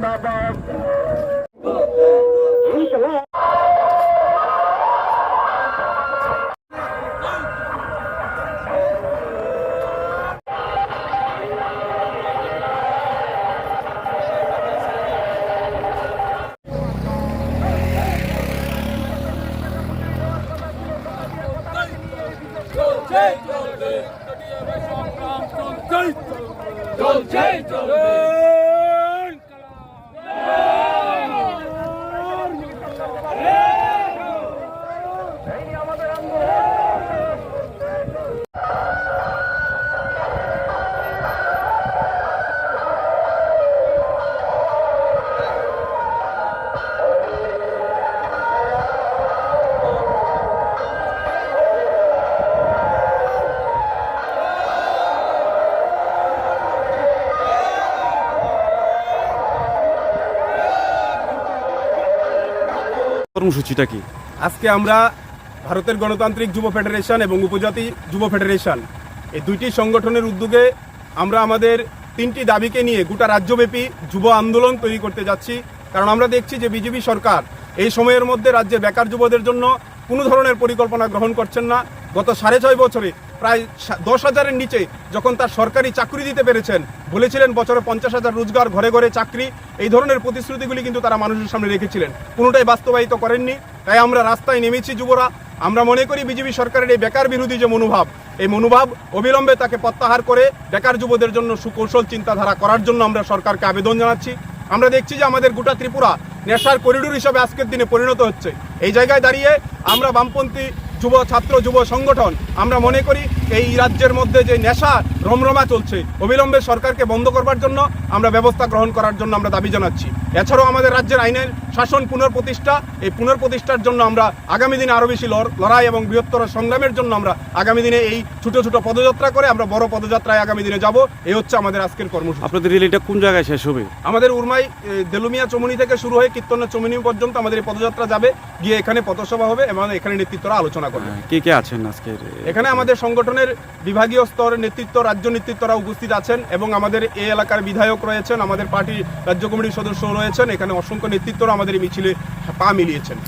Baba. Don't change, don't change. কর্মসূচিটা কি? আজকে আমরা ভারতের গণতান্ত্রিক যুব ফেডারেশন এবং উপজাতি যুব ফেডারেশন এই দুইটি সংগঠনের উদ্যোগে আমরা আমাদের তিনটি দাবিকে নিয়ে গোটা রাজ্যব্যাপী যুব আন্দোলন তৈরি করতে যাচ্ছি। কারণ আমরা দেখছি যে বিজেপি সরকার এই সময়ের মধ্যে রাজ্যে বেকার যুবদের জন্য কোনো ধরনের পরিকল্পনা গ্রহণ করছেন না। গত সাড়ে ছয় বছরে প্রায় দশ হাজারের নিচে যখন তার সরকারি চাকরি দিতে পেরেছেন, বলেছিলেন বছরে পঞ্চাশ হাজার রোজগার, ঘরে ঘরে চাকরি, এই ধরনের প্রতিশ্রুতিগুলি কিন্তু তারা মানুষের সামনে রেখেছিলেন। কোনোটাই বাস্তবায়িত করেননি। তাই আমরা রাস্তায় নেমেছি যুবরা। আমরা মনে করি বিজেপি সরকারের এই বেকার বিরোধী যে মনোভাব, এই মনোভাব অবিলম্বে তাকে প্রত্যাহার করে বেকার যুবদের জন্য সুকৌশল চিন্তাধারা করার জন্য আমরা সরকারকে আবেদন জানাচ্ছি। আমরা দেখছি যে আমাদের গোটা ত্রিপুরা নেশার করিডোর হিসাবে আজকের দিনে পরিণত হচ্ছে। এই জায়গায় দাঁড়িয়ে আমরা বামপন্থী যুব ছাত্র যুব সংগঠন আমরা মনে করি এই রাজ্যের মধ্যে যে নেশা রমরমা চলছে অবিলম্বে সরকারকে বন্ধ করবার জন্য আমরা ব্যবস্থা গ্রহণ করার জন্য আমরা দাবি জানাচ্ছি। এছাড়াও আমাদের রাজ্যের আইনের শাসন পুনঃপ্রতিষ্ঠা এই পুনঃপ্রতিষ্ঠার জন্য আমরা আগামী দিনে আরও বেশি লড়- লড়াই এবং বৃহত্তর সংগ্রামের জন্য আমরা আগামী দিনে এই ছোট ছোট পদযাত্রা করে আমরা বড় পদযাত্রায় আগামী দিনে যাব। এই হচ্ছে আমাদের আজকের কর্মসূচি। আপনাদের রিলিটা কোন জায়গায় শেষ হবে? আমাদের উর্মাই দেলুমিয়া চমুনি থেকে শুরু হয়ে কীর্তনা চমুনি পর্যন্ত আমাদের এই পদযাত্রা যাবে। গিয়ে এখানে পথসভা হবে এবং এখানে নেতৃত্বরা আলোচনা করবে। হ্যাঁ, কে কে আছেন আজকের? এখানে আমাদের সংগঠনের বিভাগীয় স্তর নেতৃত্ব, রাজ্য নেতৃত্বরা উপস্থিত আছেন এবং আমাদের এ এলাকার বিধায়ক রয়েছেন, আমাদের পার্টির রাজ্য কমিটির সদস্য রয়েছেন। এখানে অসংখ্য নেতৃত্বরা আমাদের এই মিছিলে পা মিলিয়েছেন।